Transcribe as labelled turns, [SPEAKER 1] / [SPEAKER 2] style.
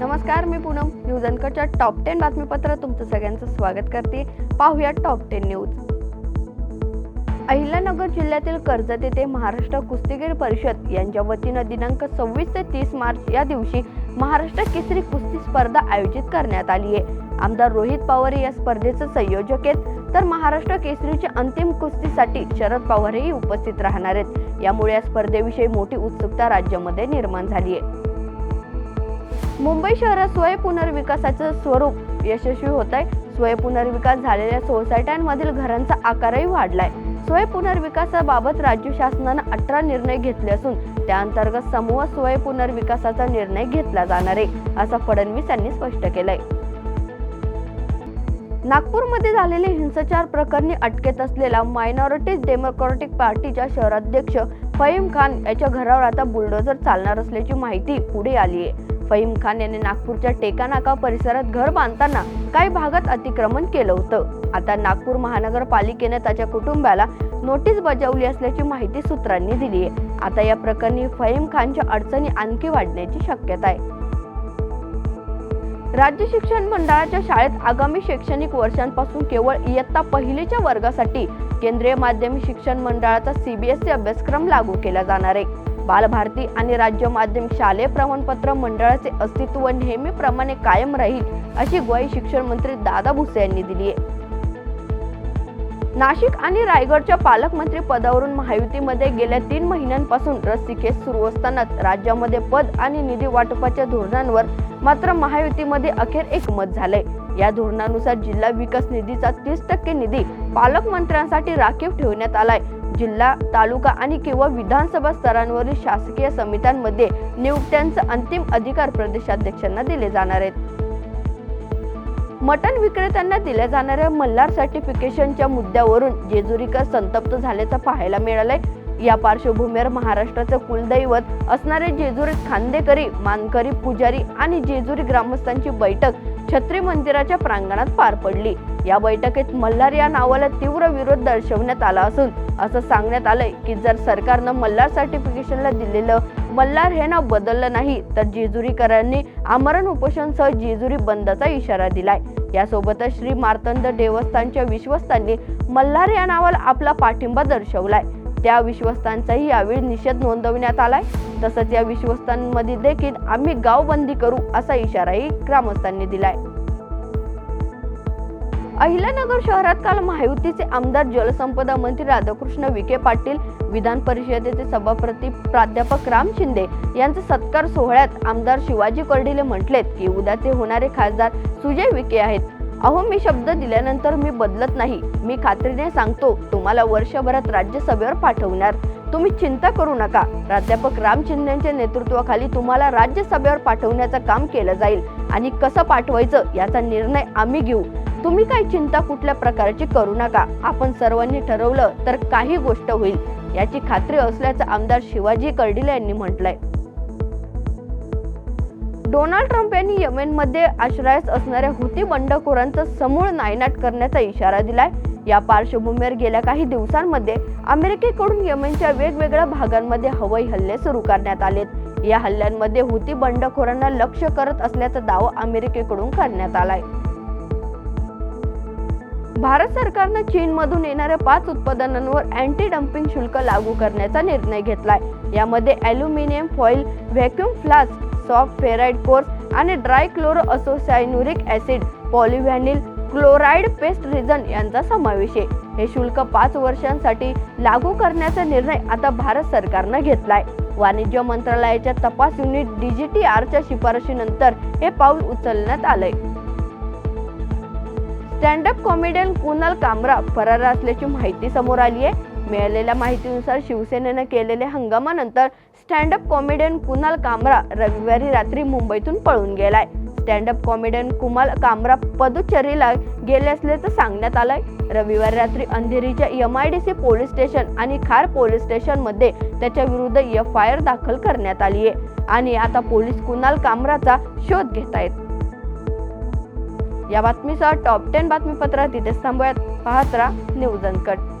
[SPEAKER 1] नमस्कार मी पूनम. न्यूज अनकटच्या टॉप टेन बातमीपत्र तुमचं सगळ्यांचं स्वागत करते. पाहूया टॉप टेन न्यूज अहिल्यानगर जिल्ह्यातील कर्जत येथे महाराष्ट्र कुस्तीगीर परिषद यांच्या वतीनं दिनांक सव्वीस ते तीस मार्च या दिवशी महाराष्ट्र केसरी कुस्ती स्पर्धा आयोजित करण्यात आली आहे. आमदार रोहित पवार या स्पर्धेचे संयोजक आहेत. तर महाराष्ट्र केसरीच्या अंतिम कुस्तीसाठी शरद पवारही उपस्थित राहणार आहेत. यामुळे या स्पर्धेविषयी मोठी उत्सुकता राज्यामध्ये निर्माण झाली आहे. मुंबई शहरात स्वयं पुनर्विकासाचं स्वरूप यशस्वी होत आहे स्वयं पुनर्विकास झालेल्या सोसायट्यांमधील घरांचा आकारही वाढलाय. स्वयं पुनर्विकासाबाबत राज्य शासनानं अठरा निर्णय घेतले असून त्या अंतर्गत समूह स्वयं पुनर्विकासाचा निर्णय घेतला जाणार आहे असं फडणवीस यांनी स्पष्ट केलंय. नागपूरमध्ये झालेले हिंसाचार प्रकरणी अटकेत असलेला मायनॉरिटी डेमोक्रॅटिक पार्टीच्या शहराध्यक्ष फहीम खान याच्या घरावर आता बुलडोझर चालणार असल्याची माहिती पुढे आली आहे फहीम खान यांनी नागपूरच्या टेकानाका परिसरात घर बांधताना काही भागात अतिक्रमण केलं होतं. आता नागपूर महानगरपालिकेने त्याच्या कुटुंबाला नोटीस बजावली असल्याची माहिती सूत्रांनी दिली आहे. आता या प्रकरणी फहीम खानच्या अडचणी आणखी वाढण्याची शक्यता आहे. राज्य शिक्षण मंडळाच्या शाळेत आगामी शैक्षणिक वर्षांपासून केवळ इयत्ता पहिलीच्या वर्गासाठी केंद्रीय माध्यमिक शिक्षण मंडळाचा सीबीएसई अभ्यासक्रम लागू केला जाणार आहे. बालभारती आणि राज्य माध्यमिक शालेय प्रमाणपत्र मंडळाचे अस्तित्व नेहमीप्रमाणे कायम राहील अशी ग्वाही शिक्षण मंत्री दादा भुसे यांनी दिली आहे. नाशिक आणि रायगडच्या पालकमंत्री पदावरून महायुतीमध्ये गेल्या तीन महिन्यांपासून रस्सीखेच सुरू असतानाच राज्यामध्ये पद आणि निधी वाटपाच्या धोरणांवर मात्र महायुतीमध्ये अखेर एकमत झालंय. या धोरणानुसार जिल्हा विकास निधीचा तीस टक्के निधी पालकमंत्र्यांसाठी राखीव ठेवण्यात आलाय. जिल्हा तालुका आणि किंवा विधानसभा स्तरांवरील शासकीय समित्यांमध्ये नियुक्त्यांचा अंतिम अधिकार प्रदेशाध्यक्षांना दिले जाणार आहेत. मटण विक्रेत्यांना दिल्या जाणाऱ्या मल्हार सर्टिफिकेशनच्या मुद्द्यावरून जेजुरीकर संतप्त झाल्याचं पाहायला मिळालंय. या पार्श्वभूमीवर महाराष्ट्राचं कुलदैवत असणारे जेजुरी खांदेकरी मानकरी पुजारी आणि जेजुरी ग्रामस्थांची बैठक छत्री मंदिराच्या प्रांगणात पार पडली. या बैठकीत मल्हार या नावाला तीव्र विरोध दर्शवण्यात आला असून असं सांगण्यात आलंय की जर सरकारनं मल्हार सर्टिफिकेशनला दिलेलं मल्हार हे नाव बदललं नाही तर जेजुरीकरांनी आमरण उपोषणसह जेजुरी बंदचा इशारा दिलाय. यासोबतच श्री मार्तंड देवस्थानच्या विश्वस्तांनी मल्हार या नावाला आपला पाठिंबा दर्शवलाय. त्या विश्वस्तांचाही यावेळी निषेध नोंदवण्यात आलाय. तसंच या विश्वस्तांमध्ये देखील आम्ही गावबंदी करू असा इशाराही ग्रामस्थांनी दिलाय. अहिल्यानगर शहरात काल महायुतीचे आमदार जलसंपदा मंत्री राधाकृष्ण विखे पाटील विधान परिषदेचे सभापती प्राध्यापक राम शिंदे यांचे सत्कार सोहळ्यात आमदार शिवाजी कर्डिले म्हटलेत की उद्याचे होणारे खासदार सुजय विखे आहेत. अहो मी शब्द दिल्यानंतर मी बदलत नाही. मी खात्रीने सांगतो तुम्हाला वर्षभरात राज्यसभेवर पाठवणार. तुम्ही चिंता करू नका. प्राध्यापक राम शिंदेच्या नेतृत्वाखाली तुम्हाला राज्यसभेवर पाठवण्याचं काम केलं जाईल. आणि कसं पाठवायचं याचा निर्णय आम्ही घेऊ. तुम्ही काही चिंता कुठल्या प्रकारची करू नका. आपण सर्वांनी ठरवलं तर काही गोष्ट होईल. याची खात्री असल्याचं आमदार शिवाजी कर्डिले यांनी म्हटलंय. डोनाल्ड ट्रम्प यांनी यमेनमध्ये आश्रयास असणाऱ्या हुती बंडखोरांचा समूळ नायनाट करण्याचा इशारा दिलाय. या पार्श्वभूमीवर गेल्या काही दिवसांमध्ये अमेरिकेकडून यमेनच्या वेगवेगळ्या भागांमध्ये हवाई हल्ले सुरू करण्यात आलेत. या हल्ल्यांमध्ये हुती बंडखोरांना लक्ष करत असल्याचा दावा अमेरिकेकडून करण्यात आलाय. भारत सरकारनं चीनमधून येणाऱ्या पाच उत्पादनांवर अँटी डम्पिंग शुल्क लागू करण्याचा निर्णय घेतलाय. यामध्ये aluminium foil vacuum flask soft ferrite cores आणि tri chloro isocyanuric acid polyvinyl chloride paste resin यांचा समावेश आहे. हे शुल्क पाच वर्षांसाठी लागू करण्याचा निर्णय आता भारत सरकारनं घेतलाय. वाणिज्य मंत्रालयाच्या तपास युनिट डीजीटी आरच्या शिफारशीनंतर हे पाऊल उचलण्यात आलंय. स्टँडअप कॉमेडियन कुणाल कामरा फरार असल्याची माहिती समोर आली आहे. मिळालेल्या माहितीनुसार शिवसेनेनं केलेल्या हंगामानंतर स्टँडअप कॉमेडियन कुणाल कामरा रविवारी रात्री मुंबईतून पळून गेलाय. स्टँडअप कॉमेडियन कुमाल कामरा पदुचेरीला गेले असल्याचं सांगण्यात आलंय. रविवारी रात्री अंधेरीच्या M I D C police station आणि खार पोलीस स्टेशनमध्ये त्याच्या विरुद्ध एफ आय आर दाखल करण्यात आली आहे आणि आता पोलीस कुणाल कामराचा शोध घेत आहेत या बातमीसह टॉप टेन बातमीपत्रात तिथेच थांबूयात पाहत राहा न्यूज अनकट